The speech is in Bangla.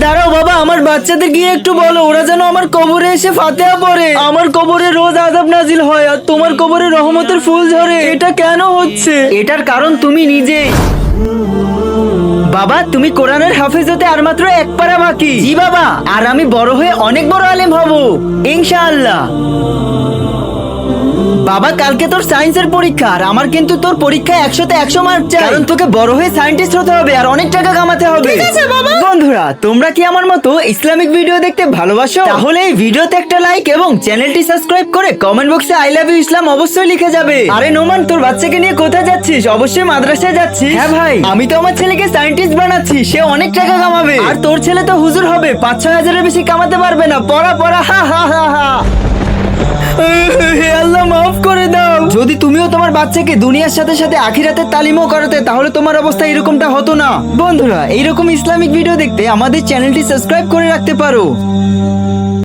দাঁড়াও বাবা, আমার বাচ্চাদের গিয়ে একটু বলো, ওরা যেন আমার কবরে এসে ফাতেহা পড়ে। আমার কবরে রোজ আযাব নাজিল হয় আর তোমার কবরে রহমতের ফুল ঝরে। এটা কেন হচ্ছে? এটার কারণ তুমি নিজেই বাবা, তুমি কোরআনের হাফেজ হতে আর মাত্র এক পারা বাকি। জি বাবা, আর আমি বড় হয়ে অনেক বড় আলেম হব। ইনশাআল্লাহ। বাবা কালকে তোর সায়েন্সের পরীক্ষা আর আমার কিন্তু তোর পরীক্ষা একশোতে একশো মার্ক চাই। কারণ তোকে বড় হয়ে সায়েন্টিস্ট হতে হবে আর অনেক টাকা কামাতে হবে। ঠিক আছে, বাবা। বন্ধুরা তোমরা কি আমার মতো ইসলামিক ভিডিও দেখতে ভালোবাসো? তাহলে এই ভিডিওতে একটা লাইক এবং চ্যানেলটি সাবস্ক্রাইব করে কমেন্ট বক্সে আই লাভ ইউ ইসলাম অবশ্যই লিখে যাবে। আরে নোমান তোর বাচ্চাকে নিয়ে কোথায় যাচ্ছিস? অবশ্যই মাদ্রাসায় যাচ্ছিস। হ্যাঁ ভাই। আমি তো আমার ছেলেকে সায়েন্টিস্ট বানাচ্ছি সে অনেক টাকা কামাবে। আর তোর ছেলে তো হুজুর হবে পাঁচ ছয় হাজারের বেশি কামাতে পারবে না। পড়া পড়া হা হা হা হা। যদি তুমিও তোমার বাচ্চাকে দুনিয়ার সাথে সাথে আখিরাতের তালিমও করাতে, তাহলে তোমার অবস্থা এরকমটা হতো না। বন্ধুরা, এইরকম ইসলামিক ভিডিও দেখতে আমাদের চ্যানেলটি সাবস্ক্রাইব করে রাখতে পারো।